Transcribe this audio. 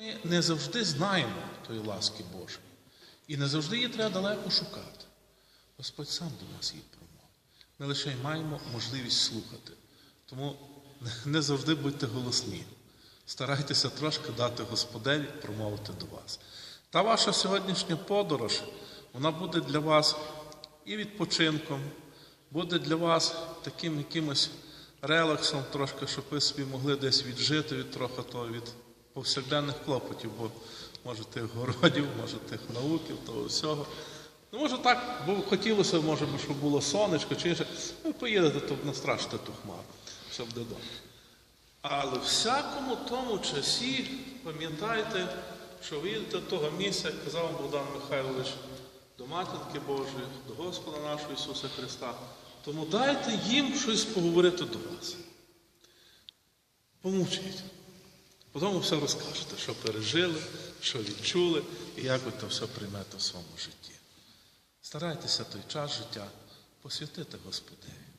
Ми не завжди знаємо тої ласки Божої. І не завжди її треба далеко шукати. Господь сам до нас її промовив. Ми лише маємо можливість слухати. Тому не завжди будьте голосні. Старайтеся трошки дати Господеві промовити до вас. Та ваша сьогоднішня подорож, вона буде для вас і відпочинком, буде для вас таким якимось релаксом, трошки, щоб ви собі могли десь віджити від трохи того, від повсякденних клопотів, бо може тих городів, може тих науків, того всього. Ну, може так, бо хотілося, може, щоб було сонечко чи інше. Ви поїдете, то настрашите ту хмару, буде добре. Але в всякому тому часі пам'ятайте, що ви їдете до того місця, як казав Богдан Михайлович, до Матінки Божої, до Господа нашого Ісуса Христа. Тому дайте їм щось поговорити до вас. Помучіть. Потім все розкажете, що пережили, що відчули і як ви це все приймете в своєму житті. Старайтеся той час життя посвятити Господеві.